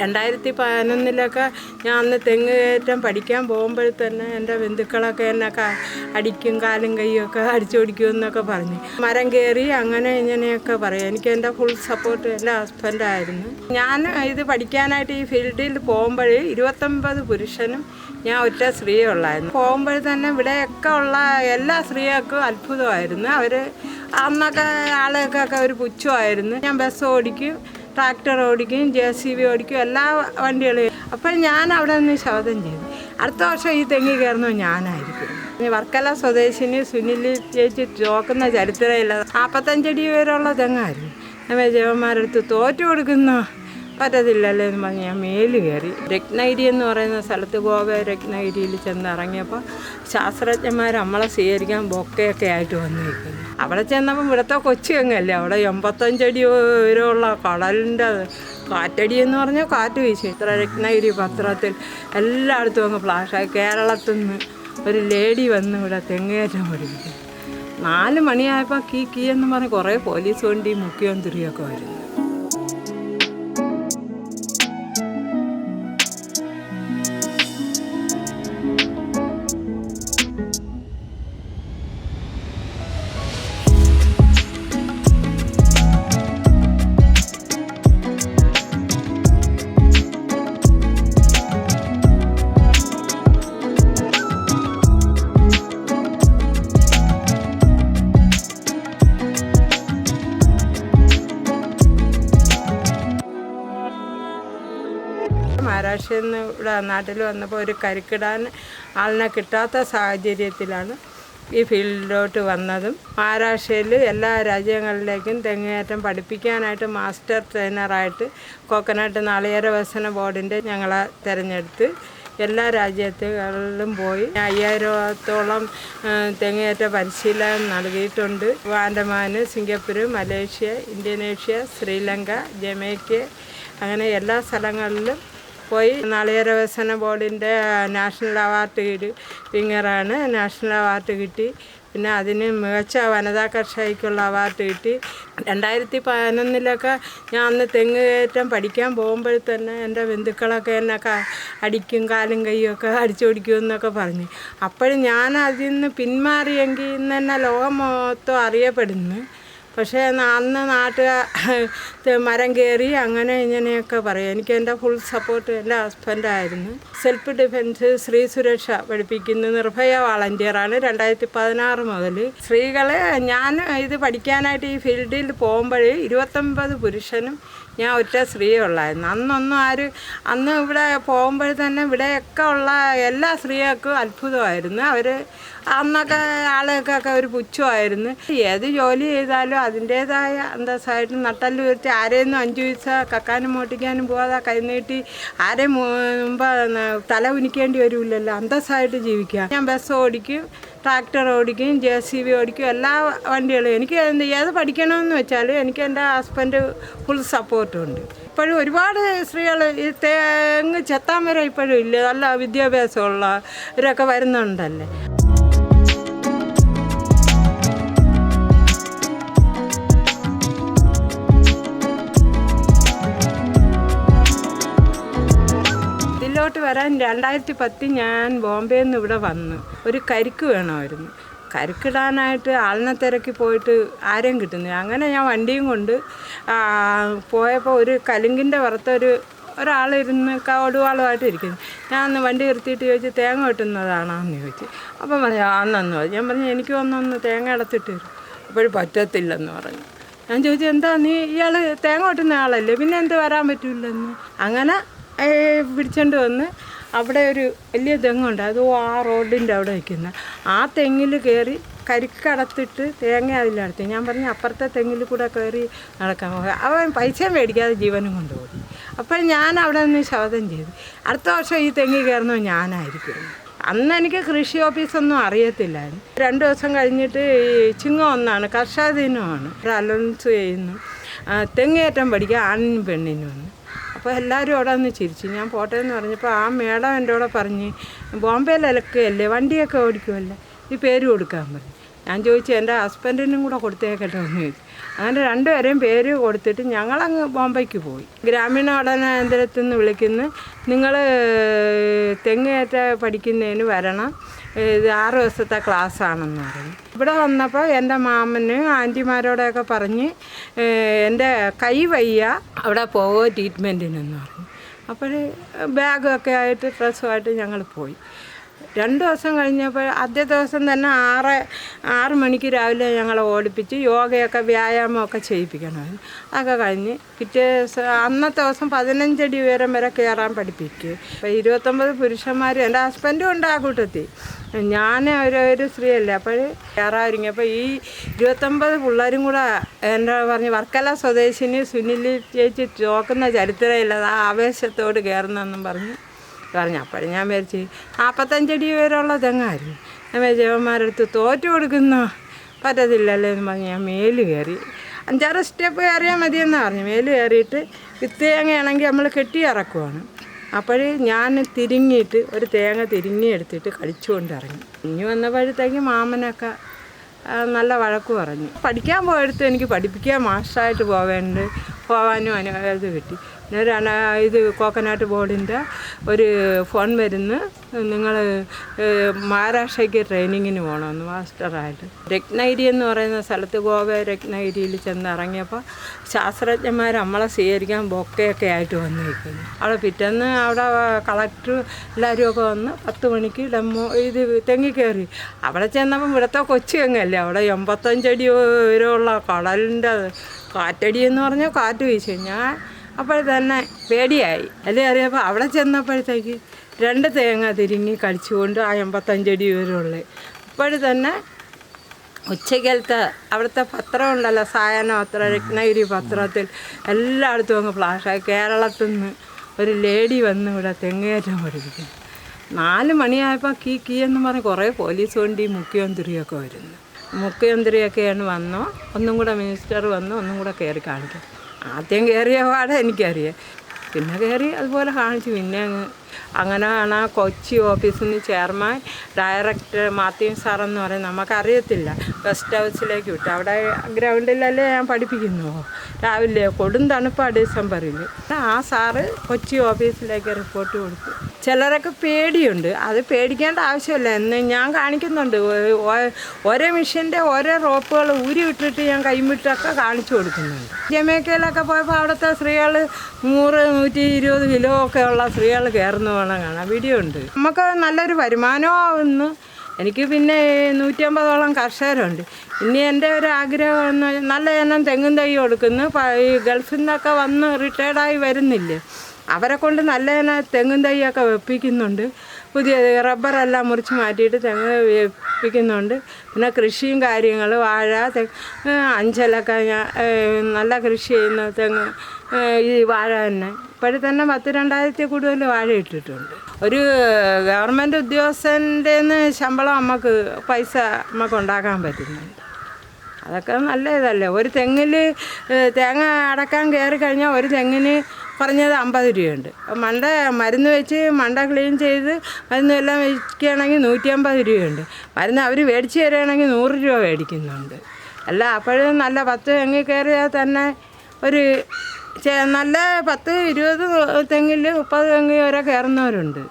രണ്ടായിരത്തി പതിനൊന്നിലൊക്കെ ഞാൻ അന്ന് തെങ്ങ് കയറ്റം പഠിക്കാൻ പോകുമ്പോൾ തന്നെ എന്റെ ബന്ധുക്കളൊക്കെ എന്നെ ക- അടിക്കും കാലും കൈയും ഒക്കെ അടിച്ചോടിക്കും എന്നൊക്കെ പറഞ്ഞു. മരം കയറി അങ്ങനെ ഇങ്ങനെയൊക്കെ പറയും. എനിക്ക് എന്റെ ഫുൾ സപ്പോർട്ട് എന്റെ ഹസ്ബൻഡായിരുന്നു ഞാൻ ഇത് പഠിക്കാനായിട്ട് ഈ ഫീൽഡിൽ പോകുമ്പോൾ ഇരുപത്തൊമ്പത് പുരുഷനും ഞാൻ ഒറ്റ സ്ത്രീയേ ഉള്ളായിരുന്നു. പോകുമ്പോൾ തന്നെ ഇവിടെയൊക്കെ ഉള്ള എല്ലാ സ്ത്രീകൾക്കും അത്ഭുതമായിരുന്നു. അവർ അന്നൊക്കെ ആളുകൾക്കൊക്കെ ഒരു പുച്ഛമായിരുന്നു. ഞാൻ ബസ് ഓടിക്കും. ട്രാക്ടർ ഓടിക്കും ജെ സി ബി ഓടിക്കും എല്ലാ വണ്ടികളും അപ്പോൾ ഞാൻ അവിടെ നിന്ന് ശബ്ദം ചെയ്തു. അടുത്ത വർഷം ഈ തെങ്ങി കയറുന്നു ഞാനായിരിക്കും. വർക്കല സ്വദേശിനി സുനിൽ ചേച്ചി ചോക്കുന്ന ചരിത്രമില്ല. നാൽപ്പത്തഞ്ചടി വരെയുള്ള തെങ്ങായിരുന്നു. നമ്മൾ ജവന്മാരെടുത്ത് തോറ്റു കൊടുക്കുന്നു. പറ്റത്തില്ലല്ലോ എന്ന് പറഞ്ഞ് ഞാൻ മേൽ കയറി. രത്നഗിരി എന്ന് പറയുന്ന സ്ഥലത്ത് ഗോവ രത്നഗിരിയിൽ ചെന്ന് ഇറങ്ങിയപ്പോൾ ശാസ്ത്രജ്ഞന്മാർ നമ്മളെ സ്വീകരിക്കാൻ ബൊക്കെയൊക്കെ ആയിട്ട് വന്നിരിക്കുന്നു അവിടെ ചെന്നപ്പം ഇവിടുത്തെ കൊച്ചു അങ്ങല്ലേ അവിടെ എൺപത്തഞ്ചടി വരെയുള്ള കടലിന്റെ കാറ്റടി എന്ന് പറഞ്ഞാൽ കാറ്റ് വീശി. ഇത്ര രത്നഗിരി പത്രത്തിൽ എല്ലായിടത്തും അങ്ങ് ഫ്ലാഷായി കേരളത്തിൽ നിന്ന് ഒരു ലേഡി വന്ന് ഇവിടെ തെങ്ങേറ്റം പഠിപ്പിക്കും നാല് മണിയായപ്പോൾ കീ കീ എന്ന് പറഞ്ഞ് കുറേ പോലീസ് വണ്ടി തിരിയൊക്കെ വരുന്നു. മഹാരാഷ്ട്രയിൽ നിന്ന് ഇവിടെ നാട്ടിൽ വന്നപ്പോൾ ഒരു കരിക്കിടാൻ ആളിനെ കിട്ടാത്ത സാഹചര്യത്തിലാണ് ഈ ഫീൽഡിലോട്ട് വന്നതും. മഹാരാഷ്ട്രയിൽ എല്ലാ രാജ്യങ്ങളിലേക്കും തെങ്ങേറ്റം പഠിപ്പിക്കാനായിട്ട് മാസ്റ്റർ ട്രെയിനറായിട്ട് കോക്കനട്ട് നാളികേര വികസന ബോർഡിന്റെ ഞങ്ങളെ തിരഞ്ഞെടുത്ത് എല്ലാ രാജ്യത്തുകളിലും പോയി അയ്യായിരത്തോളം തെങ്ങേറ്റ പരിശീലനം നൽകിയിട്ടുണ്ട്. ആൻഡമാന് Singapore Malaysia Indonesia Sri Lanka Jamaica അങ്ങനെ എല്ലാ സ്ഥലങ്ങളിലും പോയി. നാളികേര വികസന ബോർഡിന്റെ നാഷണൽ അവാർഡ് കിട്ടി. വിങ്ങറാണ് നാഷണൽ അവാർഡ് കിട്ടി. പിന്നെ അതിന് മികച്ച വനിതാ കർഷകയ്ക്കുള്ള അവാർഡ് കിട്ടി. രണ്ടായിരത്തി പതിനൊന്നിലൊക്കെ ഞാൻ അന്ന് തെങ്ങ് കയറ്റം പഠിക്കാൻ പോകുമ്പോൾ തന്നെ എന്റെ ബന്ധുക്കളൊക്കെ എന്നെ അടിക്കും കാലും കൈയും ഒക്കെ അടിച്ചോടിക്കും എന്നൊക്കെ പറഞ്ഞു. അപ്പോഴും ഞാൻ അതിൽ നിന്ന് പിന്മാറിയെങ്കിൽ ഇന്ന് തന്നെ ലോകം മൊത്തം അറിയപ്പെടുന്നു. പക്ഷേ അന്ന് നാട്ടുകാർ മരം കയറി അങ്ങനെ ഇങ്ങനെയൊക്കെ പറയും. എനിക്ക് എന്റെ ഫുൾ സപ്പോർട്ട് എന്റെ ഹസ്ബൻഡായിരുന്നു സെൽഫ് ഡിഫെൻസ് സ്ത്രീ സുരക്ഷ പഠിപ്പിക്കുന്ന. നിർഭയ വാളണ്ടിയറാണ് രണ്ടായിരത്തി പതിനാറ് മുതൽ. സ്ത്രീകളെ ഞാൻ ഇത് പഠിക്കാനായിട്ട് ഈ ഫീൽഡിൽ പോകുമ്പോൾ ഇരുപത്തൊമ്പത് പുരുഷനും ഞാൻ ഒറ്റ സ്ത്രീ ഉള്ളായിരുന്നു. അന്നൊന്നും ആര് അന്ന് ഇവിടെ പോകുമ്പോൾ തന്നെ ഇവിടെയൊക്കെ ഉള്ള എല്ലാ സ്ത്രീകൾക്കും അത്ഭുതമായിരുന്നു. അവർ അന്നൊക്കെ ആളുകൾക്കൊക്കെ ഒരു പുച്ഛമായിരുന്നു. ഏത് ജോലി ചെയ്താലും അതിന്റേതായ അന്തസ്സായിട്ട് നട്ടൽ വരുത്തി ആരെയൊന്നും അഞ്ചു പൈസ കക്കാനും മോട്ടിക്കാനും പോകാതെ കൈനീട്ടി ആരെയും മുമ്പ് തല ഉനിക്കേണ്ടി വരില്ലല്ലോ. അന്തസ്സായിട്ട് ജീവിക്കാം. ഞാൻ ബസ് ഓടിക്കും ട്രാക്ടർ ഓടിക്കും ജെ സി ബി ഓടിക്കും എല്ലാ വണ്ടികളും. എനിക്ക് ഏത് പഠിക്കണമെന്ന് വെച്ചാൽ എനിക്ക് എന്റെ ഹസ്ബൻഡ് ഫുൾ സപ്പോർട്ടുണ്ട്. ഇപ്പോഴും ഒരുപാട് സ്ത്രീകൾ ഈ തേങ്ങ് ചെത്താൻ വരെ ഇപ്പോഴും ഇല്ല. നല്ല വിദ്യാഭ്യാസമുള്ള ഇവരൊക്കെ വരുന്നുണ്ടല്ലേ. ഇതിലോട്ട് വരാൻ രണ്ടായിരത്തി പത്തിൽ ഞാൻ ബോംബെയിൽ നിന്ന് ഇവിടെ വന്നു. ഒരു കരിക്ക് വേണമായിരുന്നു. കരിക്കിടാനായിട്ട് ആളിനെ തിരക്കി പോയിട്ട് ആരെയും കിട്ടുന്നില്ല. അങ്ങനെ ഞാൻ വണ്ടിയും കൊണ്ട് പോയപ്പോൾ ഒരു കലുങ്കിന്റെ പുറത്തൊരു ഒരാളിരുന്ന് കടുവാളുമായിട്ട് ഇരിക്കുന്നു. ഞാൻ അന്ന് വണ്ടി നിർത്തിയിട്ട് ചോദിച്ചു തേങ്ങ വെട്ടുന്നതാണോന്ന് ചോദിച്ചു. അപ്പം പറഞ്ഞു ആന്നെന്ന് പറഞ്ഞു. ഞാൻ പറഞ്ഞു എനിക്ക് ഒന്നൊന്ന് തേങ്ങ അടത്തിട്ട് തരും. അപ്പോഴും പറ്റത്തില്ലെന്ന് പറഞ്ഞു. ഞാൻ ചോദിച്ചു എന്താ നീ ഇയാൾ തേങ്ങ വെട്ടുന്ന ആളല്ലേ? പിന്നെ എന്ത് വരാൻ പറ്റില്ലെന്ന്? അങ്ങനെ പിടിച്ചോണ്ട് വന്ന് അവിടെ ഒരു വലിയ തെങ്ങുണ്ട്. അത് ആ റോഡിന്റെ അവിടെ നിൽക്കുന്ന. ആ തെങ്ങിൽ കയറി കരിക്കടത്തിട്ട് തേങ്ങ അതിലടത്തി ഞാൻ പറഞ്ഞു അപ്പുറത്തെ തെങ്ങിൽ കൂടെ കയറി നടക്കാൻ അവൻ പൈസ മേടിക്കാതെ ജീവനും കൊണ്ടുപോയി. അപ്പോൾ ഞാൻ അവിടെ നിന്ന് ശബ്ദം ചെയ്തു. അടുത്ത വർഷം ഈ തെങ്ങി കയറുന്നത് ഞാനായിരിക്കും. അന്ന് എനിക്ക് കൃഷി ഓഫീസൊന്നും അറിയത്തില്ലായിരുന്നു. രണ്ട് ദിവസം കഴിഞ്ഞിട്ട് ഈ ചിങ്ങം ഒന്നാണ് കർഷക ദിനമാണ് ചെയ്യുന്നു. തെങ്ങേറ്റം പഠിക്കുക ആണിനും പെണ്ണിനും അപ്പോൾ എല്ലാവരും അവിടെ ഒന്ന് ചിരിച്ചു. ഞാൻ പോട്ടെ എന്ന് പറഞ്ഞപ്പോൾ ആ മേഡം എന്റെ കൂടെ പറഞ്ഞ് ബോംബെയിലൊക്കെയല്ലേ വണ്ടിയൊക്കെ ഓടിക്കുമല്ലേ? ഈ പേര് കൊടുക്കാൻ പറഞ്ഞു. ഞാൻ ചോദിച്ചു എന്റെ ഹസ്ബൻഡിനും കൂടെ കൊടുത്തേക്കട്ടെ? എന്ന് ചോദിച്ചു. അങ്ങനെ രണ്ടുപേരെയും പേര് കൊടുത്തിട്ട് ഞങ്ങളങ്ങ് ബോംബെക്ക് പോയി. ഗ്രാമീണ പഠനകേന്ദ്രത്തിൽ നിന്ന് വിളിക്കുന്നു. നിങ്ങൾ തെങ്ങേറ്റ പഠിക്കുന്നതിന് വരണം. ആറ് ദിവസത്തെ ക്ലാസ് ആണെന്ന് പറഞ്ഞു. ഇവിടെ വന്നപ്പോൾ എന്റെ മാമന് ആന്റിമാരോടൊക്കെ പറഞ്ഞ് എന്റെ കൈ വയ്യ അവിടെ പോവോ ട്രീറ്റ്മെന്റിനെന്ന് പറഞ്ഞു. അപ്പോൾ ബാഗൊക്കെ ആയിട്ട് ഡ്രസ്സുമായിട്ട് ഞങ്ങൾ പോയി. രണ്ട് ദിവസം കഴിഞ്ഞപ്പോൾ ആദ്യ ദിവസം തന്നെ ആറ് ആറ് മണിക്ക് രാവിലെ ഞങ്ങളെ ഓടിപ്പിച്ച് യോഗയൊക്കെ വ്യായാമമൊക്കെ ചെയ്യിപ്പിക്കണമായിരുന്നു. അതൊക്കെ കഴിഞ്ഞ് പിറ്റേ ദിവസം അന്നത്തെ ദിവസം പതിനഞ്ചടി ഉയരം വരെ കയറാൻ പഠിപ്പിക്കും. അപ്പോൾ ഇരുപത്തൊമ്പത് പുരുഷന്മാരും എന്റെ ഹസ്ബൻഡും ഉണ്ട് ആ കൂട്ടത്തിൽ. ഞാൻ ഒരു ഒരു സ്ത്രീയല്ലേ അപ്പോൾ കയറാതിരിക്കും ഈ ഇരുപത്തൊമ്പത് പിള്ളേരും കൂടെ എന്റെ പറഞ്ഞ് വർക്കല സ്വദേശിനി സുനിൽ ചേച്ചി ചോക്കുന്ന ചരിത്രമില്ല ആ ആവേശത്തോട് കയറുന്നെന്നും പറഞ്ഞ് പറഞ്ഞു. അപ്പോഴും ഞാൻ വിചാരിച്ച് നാൽപ്പത്തഞ്ചടി വരെയുള്ള തെങ്ങായിരുന്നു. ഞാൻ വിചാരിച്ചു ഇവന്മാരടുത്ത് തോറ്റു കൊടുക്കുന്ന പറ്റത്തില്ലല്ലോ എന്ന് പറഞ്ഞ് ഞാൻ മേൽ കയറി. അഞ്ചാറ് സ്റ്റെപ്പ് കയറിയാൽ മതിയെന്ന് പറഞ്ഞു. മേൽ കയറിയിട്ട് വിത്ത് തേങ്ങയാണെങ്കിൽ നമ്മൾ കെട്ടി ഇറക്കുവാണ്. അപ്പോൾ ഞാൻ തിരിങ്ങിയിട്ട് ഒരു തേങ്ങ തിരിങ്ങി എടുത്തിട്ട് കടിച്ചുകൊണ്ട് ഇറങ്ങി. ഇനി വന്നപ്പോഴത്തേക്ക് മാമനൊക്കെ നല്ല വഴക്ക് പറഞ്ഞു. പഠിക്കാൻ പോയെടുത്ത് എനിക്ക് പഠിപ്പിക്കാൻ മാസ്റ്ററായിട്ട് പോവേണ്ട പോകാനും അനുവാദം കിട്ടി. ഇത് കോക്കനാട്ട് ബോർഡിന്റെ ഒരു ഫോൺ വരുന്നു. നിങ്ങൾ മഹാരാഷ്ട്രയ്ക്ക് ട്രെയിനിങ്ങിന് പോകണമെന്ന് മാസ്റ്ററായിട്ട്. രത്നഗിരി എന്ന് പറയുന്ന സ്ഥലത്ത് ഗോവ രത്നഗിരിയിൽ ചെന്ന് ഇറങ്ങിയപ്പോൾ ശാസ്ത്രജ്ഞന്മാർ നമ്മളെ സ്വീകരിക്കാൻ ബൊക്കയൊക്കെ ആയിട്ട് വന്നിരിക്കുന്നു. അവിടെ പിറ്റേന്ന് അവിടെ കളക്ടർ എല്ലാവരും ഒക്കെ വന്ന് പത്ത് മണിക്ക് ഡെമോ ഇത് തെങ്ങി കയറി. അവിടെ ചെന്നപ്പം ഇവിടുത്തെ കൊച്ചു തെങ്ങല്ലേ അവിടെ എൺപത്തഞ്ചടി വരെയുള്ള കടലിന്റെ കാറ്റടി എന്ന് പറഞ്ഞാൽ കാറ്റ് വീശി. ഞാൻ അപ്പോൾ തന്നെ പേടിയായി. അല്ലേ അറിയപ്പോൾ അവിടെ ചെന്നപ്പോഴത്തേക്ക് രണ്ട് തേങ്ങ തിരിങ്ങി കടിച്ചുകൊണ്ട് ആ എൺപത്തഞ്ചടി വരെയുള്ളത് അപ്പോഴും തന്നെ ഉച്ചക്കലത്തെ അവിടുത്തെ പത്രം ഉണ്ടല്ലോ സായന പത്രം രത്നഗിരി പത്രത്തിൽ എല്ലായിടത്തും അങ്ങ് ഫ്ലാഷായി കേരളത്തിൽ നിന്ന് ഒരു ലേഡി വന്ന് ഇവിടെ തെങ്ങേറ്റം പഠിപ്പിക്കുന്നു. നാല് മണിയായപ്പോൾ കീ കീ എന്ന് പറഞ്ഞ് കുറേ പോലീസ് വണ്ടി മുഖ്യമന്ത്രിയൊക്കെ വരുന്നു. മുഖ്യമന്ത്രിയൊക്കെയാണ് വന്നോ? ഒന്നും കൂടെ മിനിസ്റ്റർ വന്നു? ഒന്നും കൂടെ കയറി കാണിക്കും. ആദ്യം കയറിയ പാടെ എനിക്കറിയാം. പിന്നെ കയറി അതുപോലെ കാണിച്ചു. പിന്നെ അങ്ങ് അങ്ങനെയാണ് ആ കൊച്ചി ഓഫീസിൽ നിന്ന് ചെയർമാൻ ഡയറക്ടർ മാത്യു സാറെന്ന് പറയുന്നത്. നമുക്കറിയത്തില്ല. ഗസ്റ്റ് ഹൗസിലേക്ക് വിട്ടു. അവിടെ ഗ്രൗണ്ടിലല്ലേ ഞാൻ പഠിപ്പിക്കുന്നു? രാവിലെ കൊടും തണുപ്പാണ് ഡിസംബറിൽ ആ സാറ് കൊച്ചി ഓഫീസിലേക്ക് റിപ്പോർട്ട് കൊടുത്തു. ചിലരൊക്കെ പേടിയുണ്ട്. അത് പേടിക്കേണ്ട ആവശ്യമില്ല. എന്ന് ഞാൻ കാണിക്കുന്നുണ്ട്. ഓരോ മെഷീന്റെ ഓരോ റോപ്പുകൾ ഊരി വിട്ടിട്ട് ഞാൻ കൈമിട്ടൊക്കെ കാണിച്ചു കൊടുക്കുന്നുണ്ട്. ജമേക്കയിലൊക്കെ പോയപ്പോൾ അവിടുത്തെ സ്ത്രീകൾ നൂറ് നൂറ്റി ഇരുപത് കിലോ ഒക്കെ ഉള്ള സ്ത്രീകൾ കയറുന്ന വേണം കാണാം വീഡിയോ ഉണ്ട് നമുക്ക് നല്ലൊരു വരുമാനമാവുന്നു. എനിക്ക് പിന്നെ നൂറ്റമ്പതോളം കർഷകരുണ്ട്. ഇനി എന്റെ ഒരു ആഗ്രഹം എന്ന് നല്ല എണ്ണം തെങ്ങും തൈ കൊടുക്കുന്നു ഈ ഗൾഫിൽ നിന്നൊക്കെ വന്ന് റിട്ടയർഡായി വരുന്നില്ലേ? അവരെ കൊണ്ട് നല്ല എണ്ണം തെങ്ങും തൈയൊക്കെ വെപ്പിക്കുന്നുണ്ട്. പുതിയ റബ്ബറെല്ലാം മുറിച്ച് മാറ്റിയിട്ട് തെങ്ങ് വേപ്പിക്കുന്നുണ്ട് പിന്നെ കൃഷിയും കാര്യങ്ങൾ വാഴ തെങ്ങ് അഞ്ചലൊക്കെ നല്ല കൃഷി ചെയ്യുന്ന തെങ്ങ് ഈ വാഴ തന്നെ. ഇപ്പോഴും തന്നെ പത്ത് രണ്ടായിരത്തി കൂടുതൽ വാഴ ഇട്ടിട്ടുണ്ട്. ഒരു ഗവൺമെന്റ് ഉദ്യോഗസ്ഥന്റെ ശമ്പളം നമുക്ക് പൈസ നമുക്ക് ഉണ്ടാക്കാൻ പറ്റുന്നുണ്ട്. അതൊക്കെ നല്ല ഇതല്ലേ. ഒരു തെങ്ങിൽ തേങ്ങ അടക്കാൻ കയറി കഴിഞ്ഞാൽ ഒരു തെങ്ങിന് കുറഞ്ഞത് അമ്പത് രൂപയുണ്ട്. മണ്ട മരുന്ന് വെച്ച് മണ്ട ക്ലീൻ ചെയ്ത് മരുന്നെല്ലാം വയ്ക്കുകയാണെങ്കിൽ നൂറ്റി അമ്പത് രൂപയുണ്ട്. മരുന്ന് അവർ മേടിച്ച് തരികയാണെങ്കിൽ നൂറ് രൂപ മേടിക്കുന്നുണ്ട്. അല്ല അപ്പോഴും നല്ല പത്ത് തെങ്ങിൽ കയറിയാൽ തന്നെ ഒരു നല്ല പത്ത് ഇരുപത് തെങ്ങിൽ മുപ്പത് തെങ്ങ് വരെ കയറുന്നവരുണ്ട്.